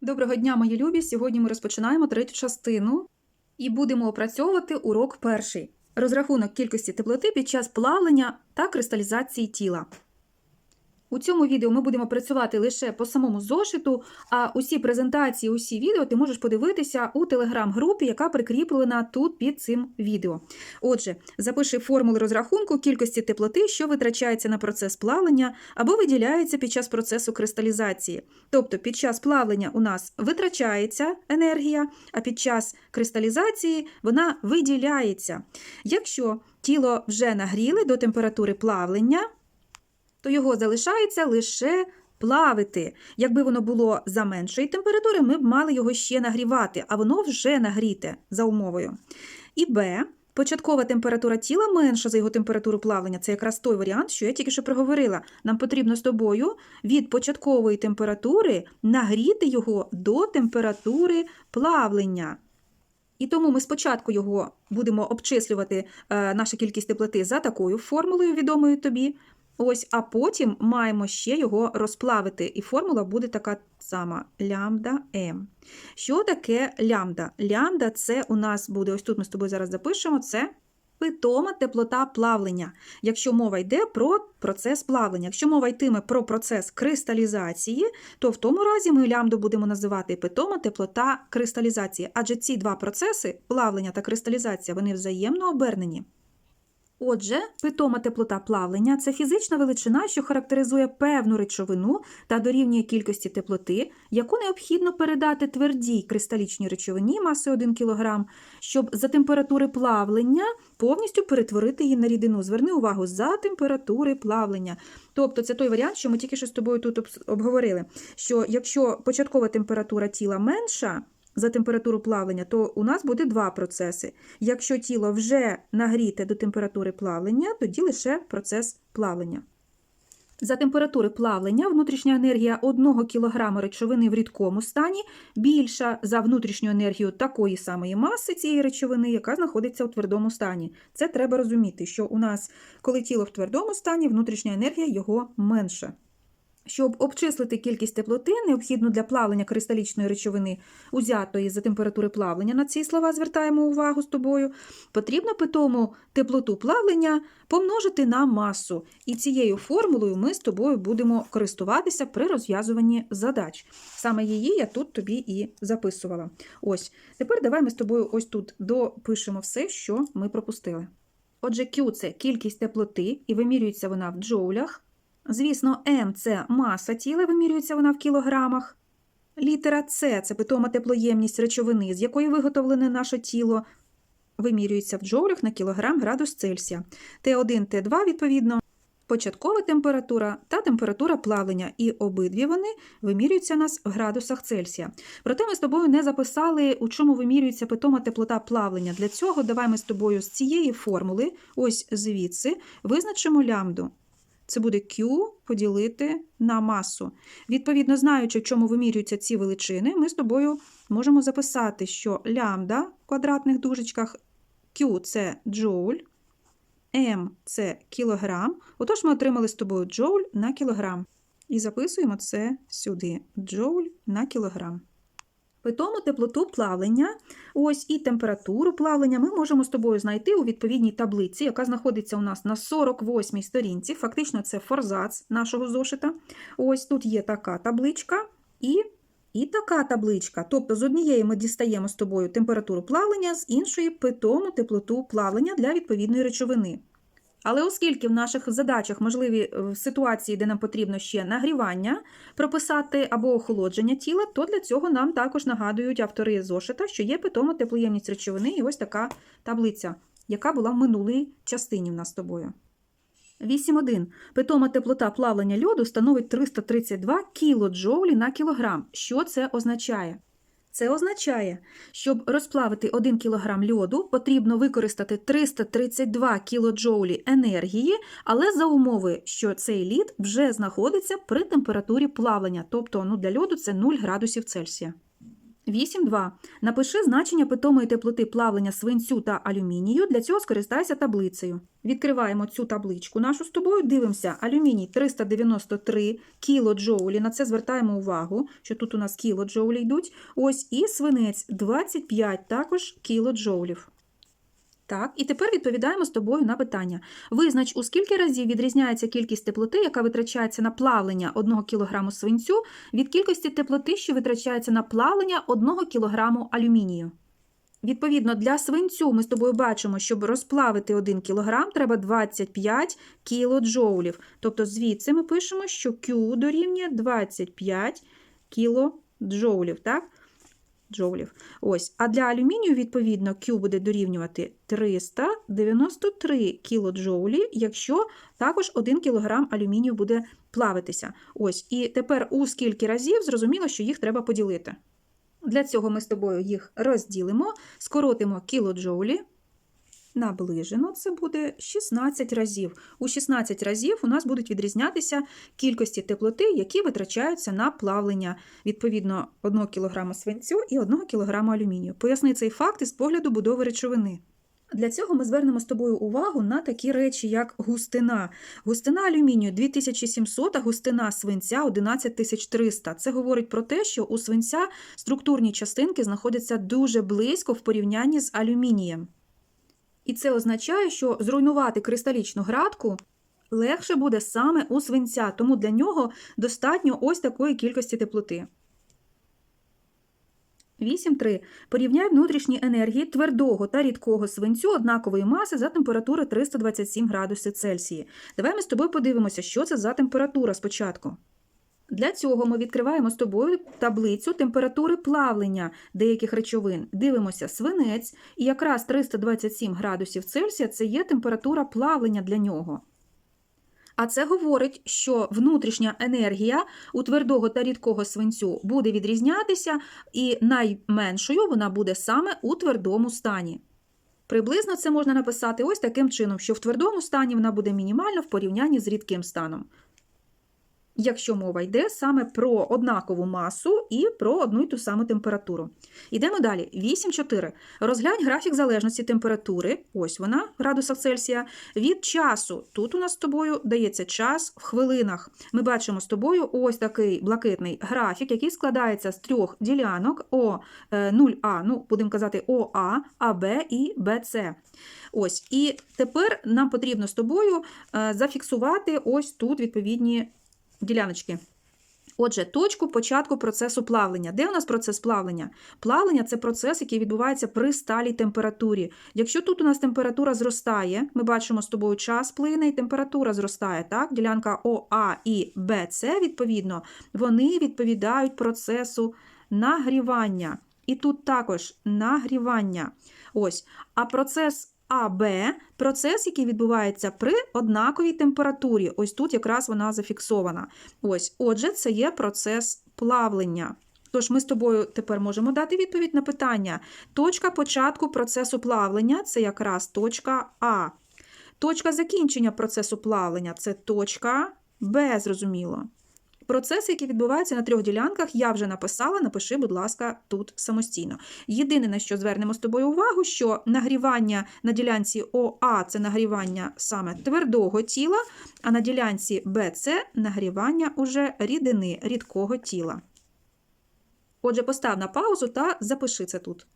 Доброго дня, мої любі! Сьогодні ми розпочинаємо третю частину і будемо опрацьовувати урок перший розрахунок кількості теплоти під час плавлення та кристалізації тіла. У цьому відео ми будемо працювати лише по самому зошиту, а усі презентації, усі відео ти можеш подивитися у телеграм-групі, яка прикріплена тут під цим відео. Отже, запиши формули розрахунку кількості теплоти, що витрачається на процес плавлення або виділяється під час процесу кристалізації. Тобто під час плавлення у нас витрачається енергія, а під час кристалізації вона виділяється. Якщо тіло вже нагріли до температури плавлення, то його залишається лише плавити. Якби воно було за меншої температури, ми б мали його ще нагрівати, а воно вже нагріте за умовою. І Б. Початкова температура тіла менша за його температуру плавлення. Це якраз той варіант, що я тільки що проговорила. Нам потрібно з тобою від початкової температури нагріти його до температури плавлення. І тому ми спочатку його будемо обчислювати е, нашу кількість теплоти за такою формулою, відомою тобі. Ось, а потім маємо ще його розплавити, і формула буде така сама лямбда М. Що таке лямбда? Лямбда це у нас буде, ось тут ми з тобою зараз запишемо, це питома теплота плавлення. Якщо мова йде про процес плавлення. Якщо мова йтиме про процес кристалізації, то в тому разі ми лямбду будемо називати питома теплота кристалізації. Адже ці два процеси плавлення та кристалізація, вони взаємно обернені. Отже, питома теплота плавлення це фізична величина, що характеризує певну речовину та дорівнює кількості теплоти, яку необхідно передати твердій кристалічній речовині маси 1 кг, щоб за температури плавлення повністю перетворити її на рідину. Зверни увагу за температури плавлення. Тобто це той варіант, що ми тільки що з тобою тут обговорили, що якщо початкова температура тіла менша, за температуру плавлення, то у нас буде два процеси. Якщо тіло вже нагріте до температури плавлення, тоді лише процес плавлення. За температури плавлення внутрішня енергія 1 кг речовини в рідкому стані більша за внутрішню енергію такої самої маси цієї речовини, яка знаходиться у твердому стані. Це треба розуміти, що у нас, коли тіло в твердому стані, внутрішня енергія його менша. Щоб обчислити кількість теплоти, необхідну для плавлення кристалічної речовини, узятої за температури плавлення, на ці слова звертаємо увагу з тобою, потрібно питому теплоту плавлення помножити на масу. І цією формулою ми з тобою будемо користуватися при розв'язуванні задач. Саме її я тут тобі і записувала. Ось, тепер давай ми з тобою ось тут допишемо все, що ми пропустили. Отже, Q – це кількість теплоти, і вимірюється вона в джоулях. Звісно, М це маса тіла, вимірюється вона в кілограмах. Літера С це питома теплоємність речовини, з якої виготовлене наше тіло, вимірюється в джоулях на кілограм градус Цельсія. Т1, Т2, відповідно, початкова температура та температура плавлення, і обидві вони вимірюються у нас в градусах Цельсія. Проте ми з тобою не записали, у чому вимірюється питома теплота плавлення. Для цього давай ми з тобою з цієї формули, ось звідси, визначимо лямбду. Це буде Q поділити на масу. Відповідно, знаючи, в чому вимірюються ці величини, ми з тобою можемо записати, що лямбда в квадратних дужечках Q це джоуль, М це кілограм. Отож, ми отримали з тобою джоуль на кілограм. І записуємо це сюди: джоуль на кілограм. Питому теплоту плавлення, ось і температуру плавлення ми можемо з тобою знайти у відповідній таблиці, яка знаходиться у нас на 48-й сторінці. Фактично, це форзац нашого зошита. Ось тут є така табличка і, і така табличка. Тобто, з однієї ми дістаємо з тобою температуру плавлення, з іншої питому теплоту плавлення для відповідної речовини. Але оскільки в наших задачах можливі е, ситуації, де нам потрібно ще нагрівання прописати або охолодження тіла, то для цього нам також нагадують автори зошита, що є питома теплоємність речовини, і ось така таблиця, яка була в минулій частині в нас з тобою. 8.1. Питома теплота плавлення льоду становить 332 кілоджоулі на кілограм. Що це означає? Це означає, щоб розплавити 1 кг льоду, потрібно використати 332 кілоджоулі енергії, але за умови, що цей лід вже знаходиться при температурі плавлення, тобто ну, для льоду це 0 градусів Цельсія. 8.2. Напиши значення питомої теплоти плавлення свинцю та алюмінію. Для цього скористайся таблицею. Відкриваємо цю табличку нашу з тобою. Дивимося, алюміній 393 кілоджоулі. На це звертаємо увагу, що тут у нас кілоджоулі йдуть. Ось і свинець 25 також кілоджоулів. Так, і тепер відповідаємо з тобою на питання. Визнач, у скільки разів відрізняється кількість теплоти, яка витрачається на плавлення 1 кг свинцю, від кількості теплоти, що витрачається на плавлення 1 кг алюмінію. Відповідно, для свинцю ми з тобою бачимо, щоб розплавити 1 кг, треба 25 кілоджоулів. Тобто звідси ми пишемо, що Q дорівнює 25 кілоджоулів, так? Джоулів. Ось. А для алюмінію, відповідно, Q буде дорівнювати 393 кілоджоулі, якщо також 1 кг алюмінію буде плавитися. Ось. І тепер у скільки разів зрозуміло, що їх треба поділити. Для цього ми з тобою їх розділимо, скоротимо кілоджоулі. Наближено це буде 16 разів. У 16 разів у нас будуть відрізнятися кількості теплоти, які витрачаються на плавлення відповідно 1 кг свинцю і 1 кг алюмінію. Поясни цей факт із погляду будови речовини. Для цього ми звернемо з тобою увагу на такі речі, як густина. Густина алюмінію 2700, а густина свинця 11300. Це говорить про те, що у свинця структурні частинки знаходяться дуже близько в порівнянні з алюмінієм. І це означає, що зруйнувати кристалічну градку легше буде саме у свинця, тому для нього достатньо ось такої кількості теплоти. 8.3. Порівняй внутрішні енергії твердого та рідкого свинцю однакової маси за температури 327 градусів Цельсія. Давай ми з тобою подивимося, що це за температура спочатку. Для цього ми відкриваємо з тобою таблицю температури плавлення деяких речовин. Дивимося свинець, і якраз 327 градусів Цельсія це є температура плавлення для нього. А це говорить, що внутрішня енергія у твердого та рідкого свинцю буде відрізнятися, і найменшою вона буде саме у твердому стані. Приблизно це можна написати ось таким чином, що в твердому стані вона буде мінімальна в порівнянні з рідким станом якщо мова йде саме про однакову масу і про одну й ту саму температуру. Йдемо далі. 8.4. Розглянь графік залежності температури, ось вона, в градусах Цельсія, від часу. Тут у нас з тобою дається час в хвилинах. Ми бачимо з тобою ось такий блакитний графік, який складається з трьох ділянок О 0А, ну, будемо казати ОА, АБ і БЦ. Ось, І тепер нам потрібно з тобою е, зафіксувати ось тут відповідні діляночки. Отже, точку початку процесу плавлення. Де у нас процес плавлення? Плавлення це процес, який відбувається при сталій температурі. Якщо тут у нас температура зростає, ми бачимо з тобою час плине і температура зростає. так? Ділянка ОА і БЦ, відповідно, вони відповідають процесу нагрівання. І тут також нагрівання. Ось. А процес АБ процес, який відбувається при однаковій температурі. Ось тут якраз вона зафіксована. Ось, Отже, це є процес плавлення. Тож ми з тобою тепер можемо дати відповідь на питання. Точка початку процесу плавлення це якраз точка А. Точка закінчення процесу плавлення це точка Б, зрозуміло. Процеси, які відбуваються на трьох ділянках, я вже написала, напиши, будь ласка, тут самостійно. Єдине, на що звернемо з тобою увагу, що нагрівання на ділянці ОА це нагрівання саме твердого тіла, а на ділянці БЦ нагрівання уже рідини рідкого тіла. Отже, постав на паузу та запиши це тут.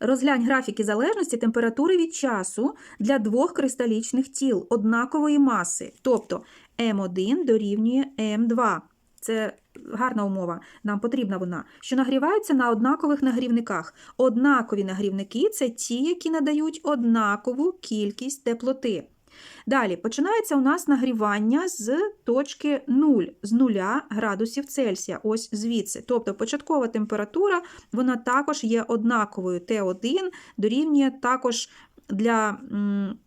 Розглянь графіки залежності температури від часу для двох кристалічних тіл однакової маси, тобто М1 дорівнює М2. Це гарна умова, нам потрібна вона, що нагріваються на однакових нагрівниках. Однакові нагрівники це ті, які надають однакову кількість теплоти. Далі починається у нас нагрівання з точки 0, з 0 градусів Цельсія, ось звідси. Тобто початкова температура вона також є однаковою. Т1 дорівнює також для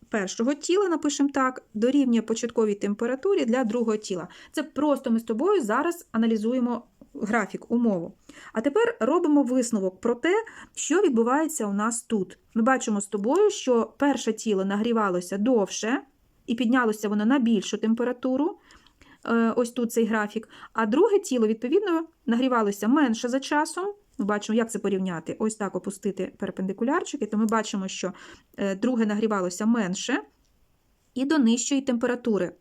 першого тіла, напишемо так, дорівнює початковій температурі для другого тіла. Це просто ми з тобою зараз аналізуємо графік, умову. А тепер робимо висновок про те, що відбувається у нас тут. Ми бачимо з тобою, що перше тіло нагрівалося довше і піднялося воно на більшу температуру. Ось тут цей графік. А друге тіло, відповідно, нагрівалося менше за часом Ми бачимо, як це порівняти. Ось так опустити перпендикулярчики, то ми бачимо, що е, друге нагрівалося менше і до нижчої температури.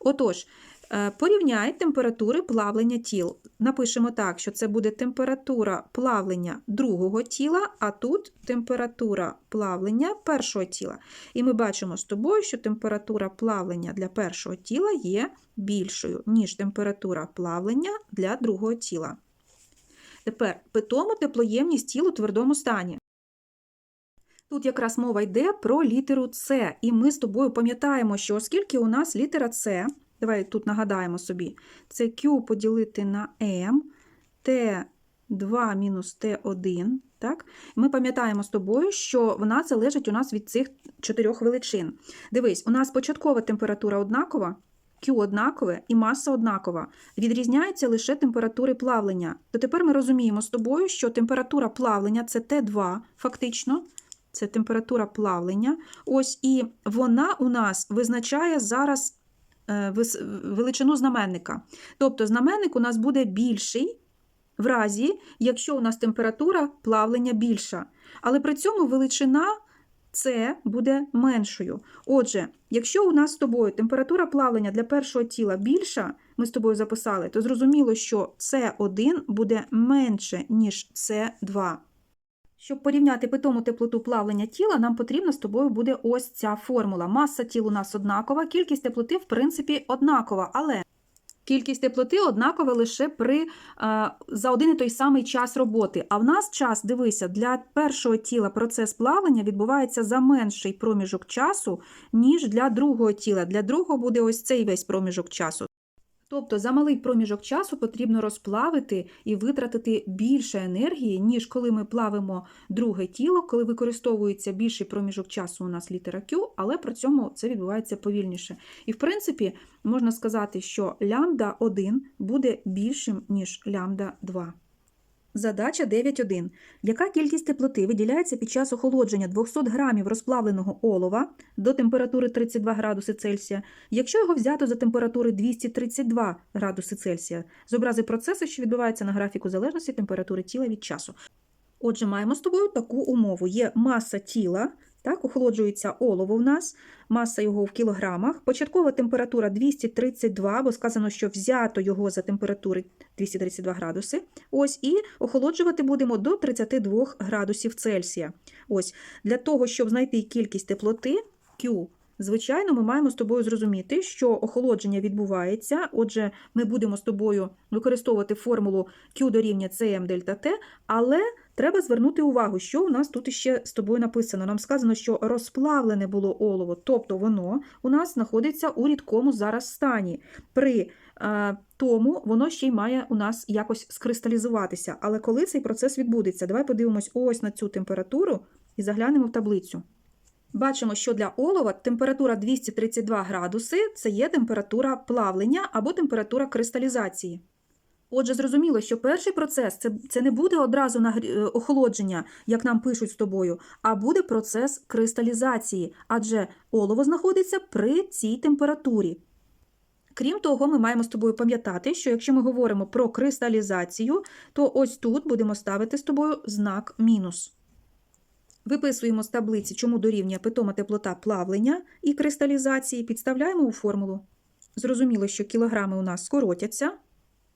Отож, е, порівняй температури плавлення тіл. Напишемо так, що це буде температура плавлення другого тіла, а тут температура плавлення першого тіла. І ми бачимо з тобою, що температура плавлення для першого тіла є більшою, ніж температура плавлення для другого тіла. Тепер питомо теплоємність тіл у твердому стані. Тут якраз мова йде про літеру С, і ми з тобою пам'ятаємо, що оскільки у нас літера С, давай тут нагадаємо собі, це Q поділити на M, T2 мінус T1, так? Ми пам'ятаємо з тобою, що вона залежить у нас від цих чотирьох величин. Дивись, у нас початкова температура однакова, Q однакове і маса однакова. Відрізняються лише температури плавлення. То тепер ми розуміємо з тобою, що температура плавлення це Т2, фактично. Це температура плавлення. Ось і вона у нас визначає зараз е, величину знаменника. Тобто знаменник у нас буде більший в разі, якщо у нас температура плавлення більша. Але при цьому величина це буде меншою. Отже, якщо у нас з тобою температура плавлення для першого тіла більша, ми з тобою записали, то зрозуміло, що С1 буде менше, ніж С2. Щоб порівняти питому теплоту плавлення тіла, нам потрібна з тобою буде ось ця формула. Маса тіл у нас однакова, кількість теплоти, в принципі, однакова, але кількість теплоти однакова лише при, е, за один і той самий час роботи. А в нас час, дивися, для першого тіла процес плавання відбувається за менший проміжок часу, ніж для другого тіла. Для другого буде ось цей весь проміжок часу. Тобто за малий проміжок часу потрібно розплавити і витратити більше енергії, ніж коли ми плавимо друге тіло, коли використовується більший проміжок часу у нас літера Q, але при цьому це відбувається повільніше. І в принципі можна сказати, що лямбда 1 буде більшим, ніж лямбда 2. Задача 9.1. Яка кількість теплоти виділяється під час охолодження 200 грамів розплавленого олова до температури 32 градуси Цельсія, якщо його взято за температури 232 градуси Цельсія? Зобрази процеси, що відбуваються на графіку залежності температури тіла від часу. Отже, маємо з тобою таку умову. Є маса тіла, так, охолоджується олово в нас, маса його в кілограмах, початкова температура 232, бо сказано, що взято його за температури 232 градуси. Ось, і охолоджувати будемо до 32 градусів Цельсія. Ось, для того, щоб знайти кількість теплоти Q, звичайно, ми маємо з тобою зрозуміти, що охолодження відбувається. Отже, ми будемо з тобою використовувати формулу Q дорівнює CM дельта T, але треба звернути увагу, що у нас тут ще з тобою написано. Нам сказано, що розплавлене було олово, тобто воно у нас знаходиться у рідкому зараз стані. При е, тому воно ще й має у нас якось скристалізуватися. Але коли цей процес відбудеться? Давай подивимось ось на цю температуру і заглянемо в таблицю. Бачимо, що для олова температура 232 градуси це є температура плавлення або температура кристалізації. Отже, зрозуміло, що перший процес це, це не буде одразу нагрі... е, охолодження, як нам пишуть з тобою, а буде процес кристалізації, адже олово знаходиться при цій температурі. Крім того, ми маємо з тобою пам'ятати, що якщо ми говоримо про кристалізацію, то ось тут будемо ставити з тобою знак мінус. Виписуємо з таблиці, чому дорівнює питома теплота плавлення і кристалізації, підставляємо у формулу. Зрозуміло, що кілограми у нас скоротяться,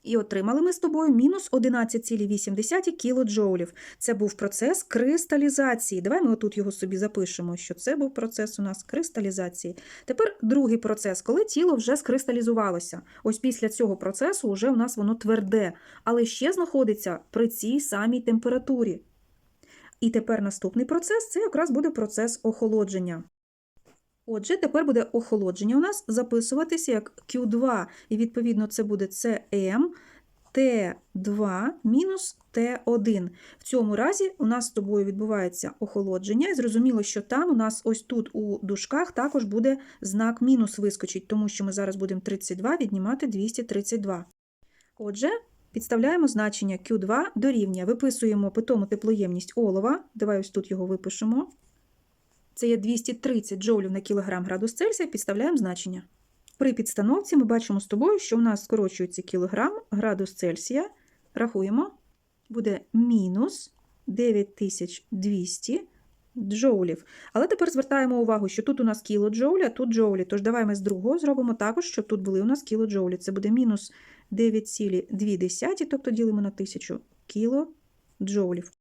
і отримали ми з тобою мінус 11,8 кілоджоулів. Це був процес кристалізації. Давай ми отут його собі запишемо, що це був процес у нас кристалізації. Тепер другий процес, коли тіло вже скристалізувалося. Ось після цього процесу вже у нас воно тверде, але ще знаходиться при цій самій температурі. І тепер наступний процес це якраз буде процес охолодження. Отже, тепер буде охолодження у нас записуватися як Q2, і відповідно це буде CM T2 мінус T1. В цьому разі у нас з тобою відбувається охолодження, і зрозуміло, що там у нас ось тут у дужках також буде знак мінус вискочить, тому що ми зараз будемо 32 віднімати 232. Отже, підставляємо значення Q2 дорівнює, виписуємо питому теплоємність олова, давай ось тут його випишемо. Це є 230 джоулів на кілограм градус Цельсія, підставляємо значення. При підстановці ми бачимо з тобою, що у нас скорочується кілограм градус Цельсія. Рахуємо. буде мінус 9200 джоулів. Але тепер звертаємо увагу, що тут у нас кілоджоулі, а тут джоулі. Тож давай ми з другого зробимо також, щоб тут були у нас кілоджоулі. Це буде мінус 9,2, тобто ділимо на 1000 кілоджоулів.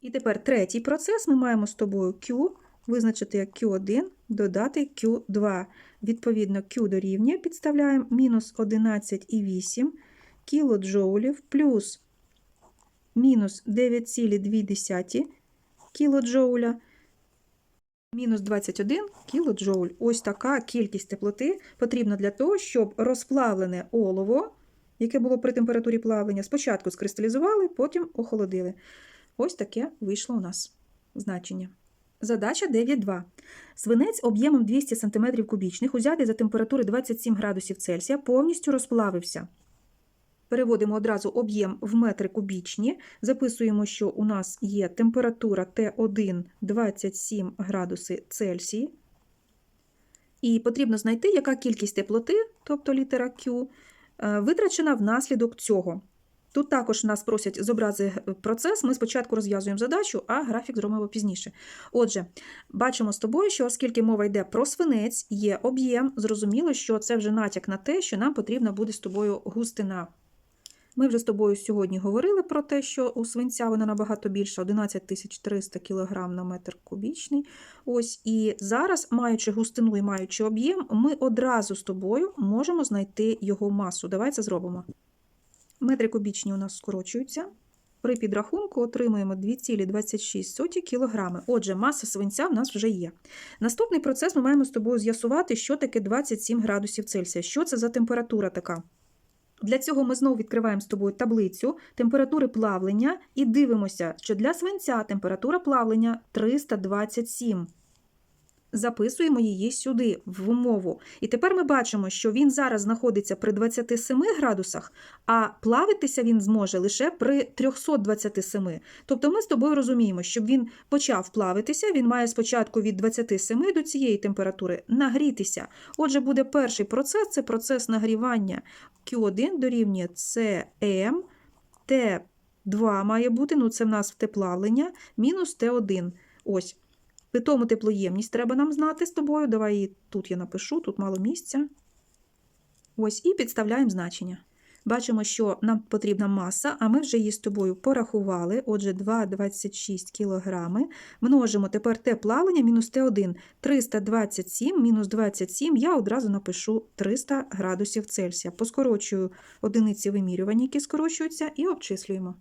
І тепер третій процес ми маємо з тобою Q визначити як Q1, додати Q2. Відповідно, Q дорівнює, підставляємо мінус 11,8 кілоджоулів плюс мінус 9,2 кілоджоуля мінус 21 кілоджоуль. Ось така кількість теплоти потрібна для того, щоб розплавлене олово, яке було при температурі плавлення, спочатку скристалізували, потім охолодили. Ось таке вийшло у нас значення. Задача 9.2. Свинець об'ємом 200 см кубічних, узятий за температури 27 градусів Цельсія, повністю розплавився. Переводимо одразу об'єм в метри кубічні. Записуємо, що у нас є температура Т1 27 градуси Цельсії. І потрібно знайти, яка кількість теплоти, тобто літера Q, е, витрачена внаслідок цього. Тут також нас просять зобрази процес. Ми спочатку розв'язуємо задачу, а графік зробимо пізніше. Отже, бачимо з тобою, що оскільки мова йде про свинець, є об'єм, зрозуміло, що це вже натяк на те, що нам потрібна буде з тобою густина. Ми вже з тобою сьогодні говорили про те, що у свинця вона набагато більша 11 300 кг на метр кубічний. Ось І зараз, маючи густину і маючи об'єм, ми одразу з тобою можемо знайти його масу. Давай це зробимо. Метри кубічні у нас скорочуються. При підрахунку отримуємо 2,26 кг. Отже, маса свинця в нас вже є. Наступний процес ми маємо з тобою з'ясувати, що таке 27 градусів Цельсія. Що це за температура така? Для цього ми знову відкриваємо з тобою таблицю температури плавлення і дивимося, що для свинця температура плавлення 327. Записуємо її сюди, в умову. І тепер ми бачимо, що він зараз знаходиться при 27 градусах, а плавитися він зможе лише при 327. Тобто ми з тобою розуміємо, щоб він почав плавитися, він має спочатку від 27 до цієї температури нагрітися. Отже, буде перший процес це процес нагрівання. Q1 дорівнює CM, Т2 має бути, ну це в нас теплавлення, мінус Т1. Ось. Питому теплоємність треба нам знати з тобою. Давай її тут я напишу, тут мало місця. Ось, і підставляємо значення. Бачимо, що нам потрібна маса, а ми вже її з тобою порахували. Отже, 2,26 кг. Множимо тепер те плавлення мінус Т1. 327 мінус 27, я одразу напишу 300 градусів Цельсія. Поскорочую одиниці вимірювання, які скорочуються, і обчислюємо.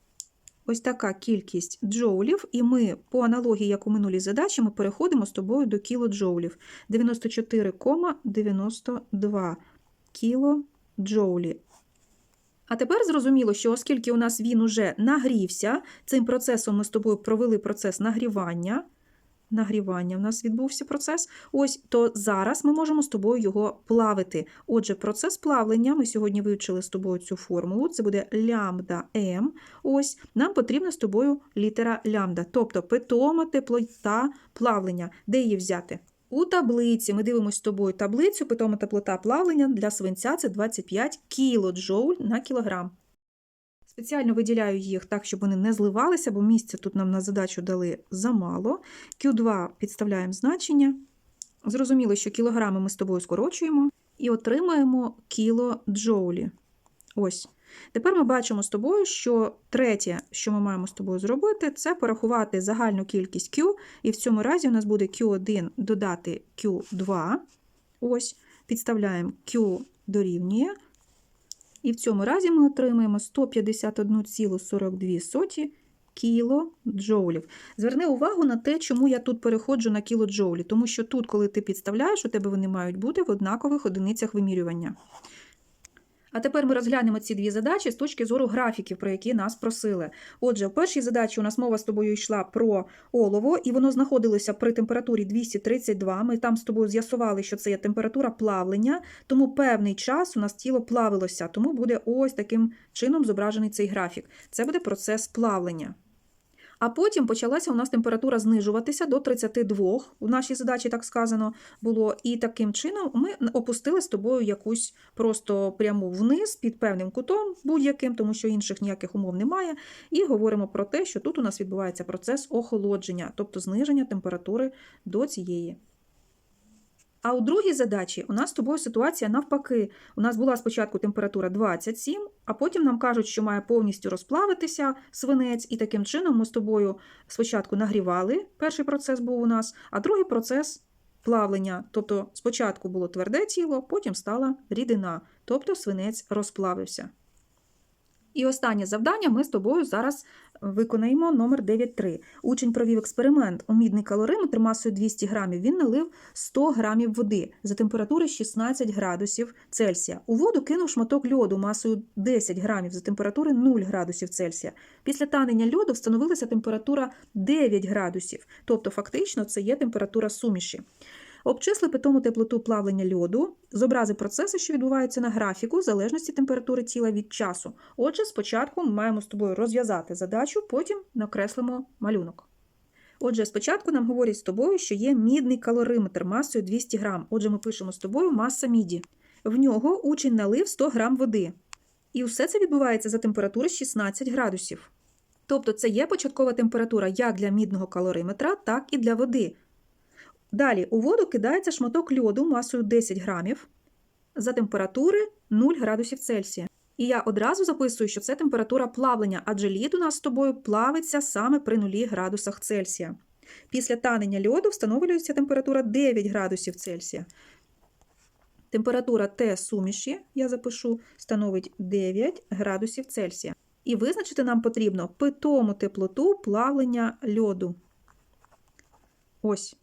Ось така кількість джоулів, і ми по аналогії, як у минулій задачі, ми переходимо з тобою до кілоджоулів. 94,92 кілоджоулі. А тепер зрозуміло, що оскільки у нас він уже нагрівся, цим процесом ми з тобою провели процес нагрівання. Нагрівання в нас відбувся процес. Ось то зараз ми можемо з тобою його плавити. Отже, процес плавлення, ми сьогодні вивчили з тобою цю формулу, це буде лямбда М. Ось нам потрібна з тобою літера лямбда, тобто питома теплота плавлення. Де її взяти? У таблиці ми дивимося з тобою таблицю, питома теплота плавлення для свинця це 25 кілоджоуль на кілограм. Спеціально виділяю їх так, щоб вони не зливалися, бо місця тут нам на задачу дали замало. Q2 підставляємо значення. Зрозуміло, що кілограми ми з тобою скорочуємо і отримаємо кілоджоулі. Ось. Тепер ми бачимо з тобою, що третє, що ми маємо з тобою зробити, це порахувати загальну кількість Q, і в цьому разі у нас буде Q1 додати Q2. Ось, підставляємо Q дорівнює. І в цьому разі ми отримаємо 151,42 кілоджоулів. Зверни увагу на те, чому я тут переходжу на кілоджоулі, тому що тут, коли ти підставляєш, у тебе вони мають бути в однакових одиницях вимірювання. А тепер ми розглянемо ці дві задачі з точки зору графіків, про які нас просили. Отже, в першій задачі у нас мова з тобою йшла про олово, і воно знаходилося при температурі 232. Ми там з тобою з'ясували, що це є температура плавлення, тому певний час у нас тіло плавилося, тому буде ось таким чином зображений цей графік. Це буде процес плавлення. А потім почалася у нас температура знижуватися до 32, у нашій задачі так сказано було. І таким чином ми опустили з тобою якусь просто пряму вниз під певним кутом будь-яким, тому що інших ніяких умов немає. І говоримо про те, що тут у нас відбувається процес охолодження, тобто зниження температури до цієї. А у другій задачі у нас з тобою ситуація навпаки. У нас була спочатку температура 27, а потім нам кажуть, що має повністю розплавитися свинець, і таким чином ми з тобою спочатку нагрівали, перший процес був у нас, а другий процес плавлення. Тобто спочатку було тверде тіло, потім стала рідина, тобто свинець розплавився. І останнє завдання ми з тобою зараз виконаємо номер 9.3. Учень провів експеримент у мідний калориметр масою 200 грамів. Він налив 100 грамів води за температури 16 градусів Цельсія. У воду кинув шматок льоду масою 10 грамів за температури 0 градусів Цельсія. Після танення льоду встановилася температура 9 градусів, тобто фактично це є температура суміші. Обчисли питому теплоту плавлення льоду, зобрази процеси, що відбуваються на графіку, в залежності температури тіла від часу. Отже, спочатку ми маємо з тобою розв'язати задачу, потім накреслимо малюнок. Отже, спочатку нам говорять з тобою, що є мідний калориметр масою 200 грам. Отже, ми пишемо з тобою маса міді. В нього учень налив 100 грам води. І все це відбувається за температури 16 градусів. Тобто це є початкова температура як для мідного калориметра, так і для води. Далі у воду кидається шматок льоду масою 10 грамів за температури 0 градусів Цельсія. І я одразу записую, що це температура плавлення, адже лід у нас з тобою плавиться саме при 0 градусах Цельсія. Після танення льоду встановлюється температура 9 градусів Цельсія. Температура Т суміші, я запишу, становить 9 градусів Цельсія. І визначити нам потрібно питому теплоту плавлення льоду. Ось.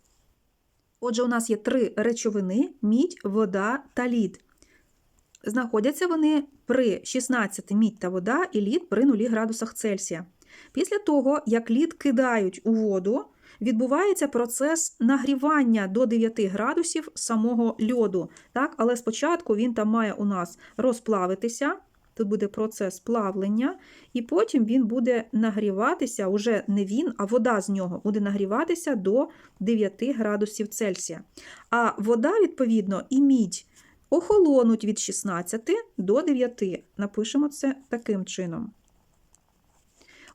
Отже, у нас є три речовини: мідь, вода та лід. Знаходяться вони при 16 мідь та вода і лід при 0 градусах Цельсія. Після того, як лід кидають у воду, відбувається процес нагрівання до 9 градусів самого льоду. Так? Але спочатку він там має у нас розплавитися. Тут буде процес плавлення, і потім він буде нагріватися, уже не він, а вода з нього буде нагріватися до 9 градусів Цельсія. А вода, відповідно, і мідь охолонуть від 16 до 9. Напишемо це таким чином.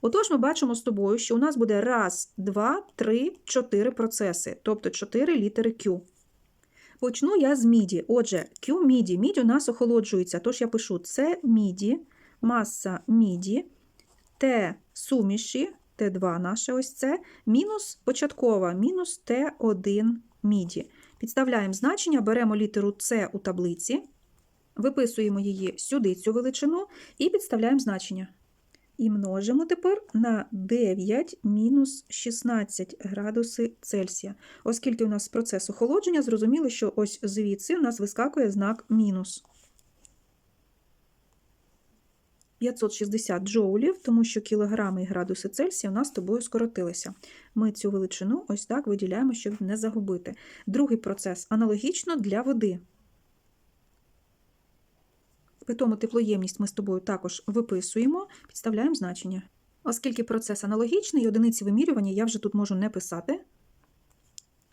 Отож, ми бачимо з тобою, що у нас буде раз, два, три, чотири процеси, тобто 4 літери Q. Почну я з міді. Отже, Q міді. Мідь у нас охолоджується. Тож я пишу це міді, маса міді, Т суміші, Т2 наше ось це, мінус початкова, мінус Т1 міді. Підставляємо значення, беремо літеру С у таблиці, виписуємо її сюди, цю величину, і підставляємо значення. І множимо тепер на 9 мінус 16 градуси Цельсія. Оскільки у нас процес охолодження, зрозуміло, що ось звідси у нас вискакує знак мінус. 560 джоулів, тому що кілограми і градуси Цельсія у нас з тобою скоротилися. Ми цю величину ось так виділяємо, щоб не загубити. Другий процес аналогічно для води. Питому теплоємність ми з тобою також виписуємо, підставляємо значення. Оскільки процес аналогічний, одиниці вимірювання я вже тут можу не писати.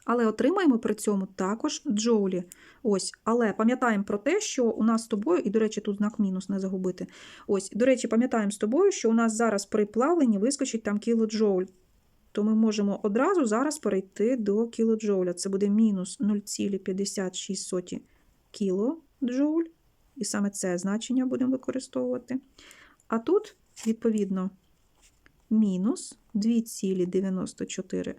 Але отримаємо при цьому також джоулі. Ось, Але пам'ятаємо про те, що у нас з тобою, і, до речі, тут знак мінус не загубити. Ось, До речі, пам'ятаємо з тобою, що у нас зараз при плавленні вискочить там кілоджоуль. То ми можемо одразу зараз перейти до кілоджоуля. Це буде мінус 0,56 кілоджоуль. І саме це значення будемо використовувати. А тут, відповідно, мінус 2,94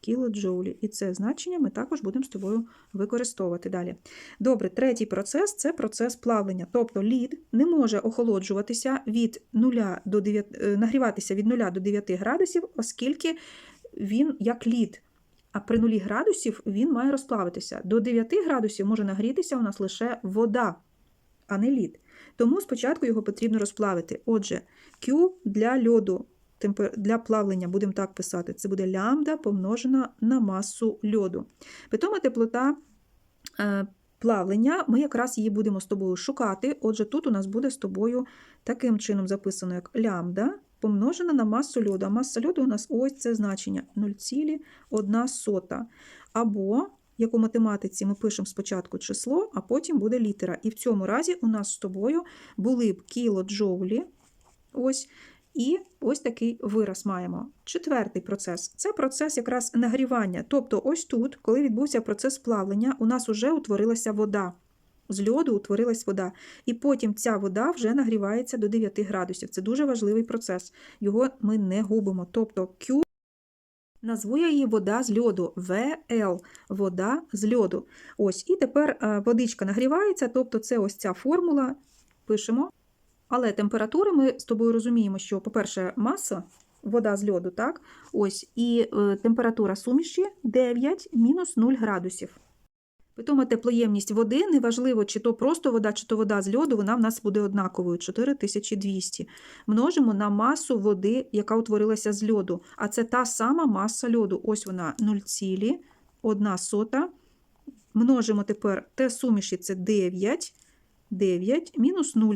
кілоджоулі. І це значення ми також будемо з тобою використовувати далі. Добре, третій процес це процес плавлення. Тобто лід не може охолоджуватися від 0 до 9, нагріватися від 0 до 9 градусів, оскільки він як лід. А при 0 градусів він має розплавитися. До 9 градусів може нагрітися у нас лише вода, а не лід. Тому спочатку його потрібно розплавити. Отже, Q для льоду, для плавлення, будемо так писати, це буде лямбда помножена на масу льоду. Питома теплота е, плавлення, ми якраз її будемо з тобою шукати. Отже, тут у нас буде з тобою таким чином записано, як лямбда помножена на масу льоду. А маса льоду у нас ось це значення 0,1. Або, як у математиці, ми пишемо спочатку число, а потім буде літера. І в цьому разі у нас з тобою були б кілоджоулі. Ось. І ось такий вираз маємо. Четвертий процес це процес якраз нагрівання. Тобто, ось тут, коли відбувся процес плавлення, у нас вже утворилася вода. З льоду утворилась вода. І потім ця вода вже нагрівається до 9 градусів. Це дуже важливий процес. Його ми не губимо. Тобто Q, назву я її вода з льоду. ВЛ вода з льоду. Ось, і тепер е, водичка нагрівається, тобто це ось ця формула. Пишемо. Але температури ми з тобою розуміємо, що, по-перше, маса, вода з льоду, так? Ось, і е, температура суміші 9 мінус 0 градусів. Питома теплоємність води, неважливо, чи то просто вода, чи то вода з льоду, вона в нас буде однаковою 4200. Множимо на масу води, яка утворилася з льоду. А це та сама маса льоду. Ось вона 0,1. Множимо тепер те суміші це 9, 9 мінус 0.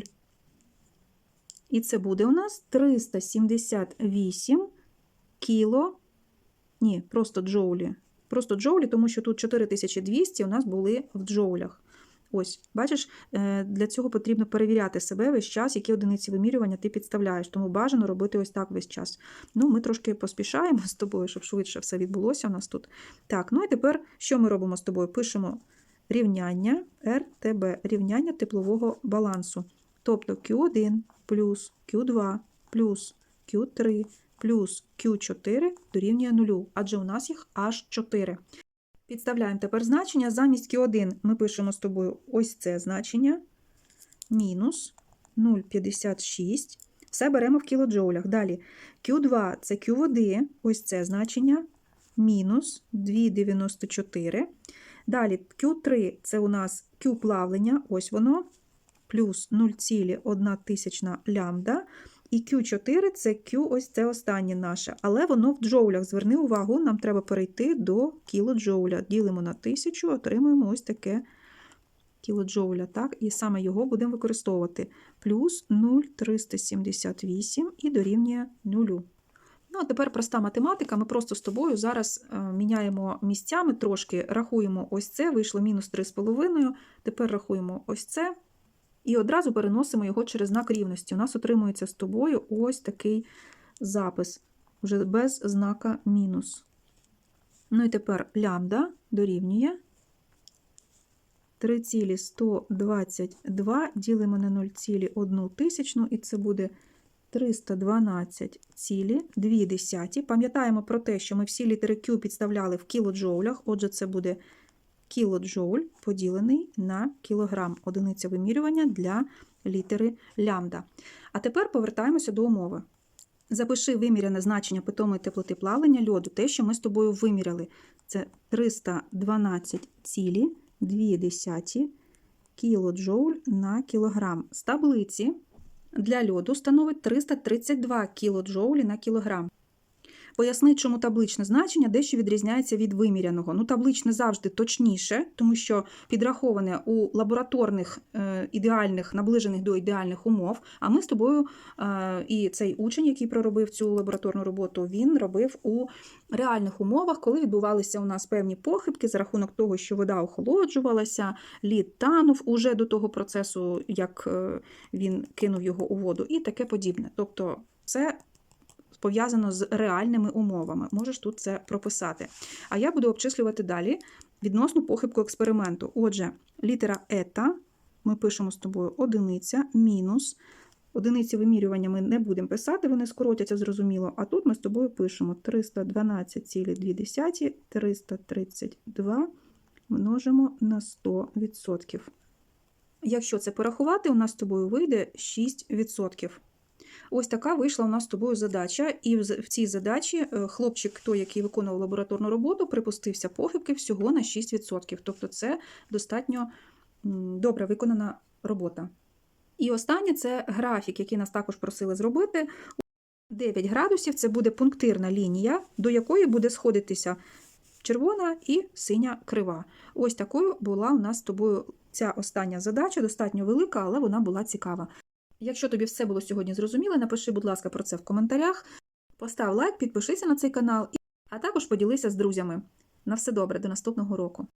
І це буде у нас 378 кіло, ні, просто джоулі. Просто джоулі, тому що тут 4200 у нас були в джоулях. Ось, бачиш, е, для цього потрібно перевіряти себе весь час, які одиниці вимірювання ти підставляєш. Тому бажано робити ось так весь час. Ну, ми трошки поспішаємо з тобою, щоб швидше все відбулося у нас тут. Так, ну і тепер що ми робимо з тобою? Пишемо рівняння РТБ, рівняння теплового балансу. Тобто Q1 плюс Q2 плюс Q3 плюс Q4 дорівнює 0, адже у нас їх аж 4. Підставляємо тепер значення. Замість Q1 ми пишемо з тобою ось це значення мінус 0,56. Все беремо в кілоджоулях. Далі Q2 це Q води, ось це значення мінус 2,94. Далі Q3 це у нас Q плавлення, ось воно, плюс 0,1 тисячна лямбда. І Q4 це Q, ось це останнє наше. Але воно в джоулях. Зверни увагу, нам треба перейти до кілоджоуля. Ділимо на 1000, отримуємо ось таке кілоджоуля. Так? І саме його будемо використовувати. Плюс 0,378 і дорівнює 0. Ну, а тепер проста математика. Ми просто з тобою зараз е, міняємо місцями трошки, рахуємо ось це, вийшло мінус 3,5. Тепер рахуємо ось це. І одразу переносимо його через знак рівності. У нас отримується з тобою ось такий запис, вже без знака мінус. Ну і тепер лямбда дорівнює 3,122 ділимо на 0,1 тисячну, і це буде 312,2. Пам'ятаємо про те, що ми всі літери Q підставляли в кілоджоулях, отже, це буде кілоджоуль поділений на кілограм, одиниця вимірювання для літери лямбда. А тепер повертаємося до умови. Запиши виміряне значення питомої теплоти плавлення льоду, те, що ми з тобою виміряли. Це 312,2 кілоджоуль на кілограм. З таблиці для льоду становить 332 кілоджоулі на кілограм. Пояснить, чому табличне значення дещо відрізняється від виміряного. Ну, табличне завжди точніше, тому що підраховане у лабораторних е, ідеальних, наближених до ідеальних умов. А ми з тобою е, і цей учень, який проробив цю лабораторну роботу, він робив у реальних умовах, коли відбувалися у нас певні похибки за рахунок того, що вода охолоджувалася, лід танув уже до того процесу, як е, він кинув його у воду, і таке подібне. Тобто, це пов'язано з реальними умовами. Можеш тут це прописати. А я буду обчислювати далі відносно похибку експерименту. Отже, літера ета ми пишемо з тобою одиниця мінус. Одиниці вимірювання ми не будемо писати, вони скоротяться зрозуміло. А тут ми з тобою пишемо 312,2, 332 множимо на 100%. Якщо це порахувати, у нас з тобою вийде 6%. Ось така вийшла у нас з тобою задача, і в цій задачі е, хлопчик, той, який виконував лабораторну роботу, припустився похибки всього на 6%. Тобто це достатньо добре виконана робота. І останнє це графік, який нас також просили зробити. 9 градусів це буде пунктирна лінія, до якої буде сходитися червона і синя крива. Ось такою була у нас з тобою ця остання задача, достатньо велика, але вона була цікава. Якщо тобі все було сьогодні зрозуміло, напиши, будь ласка, про це в коментарях. Постав лайк, підпишися на цей канал, а також поділися з друзями. На все добре, до наступного року.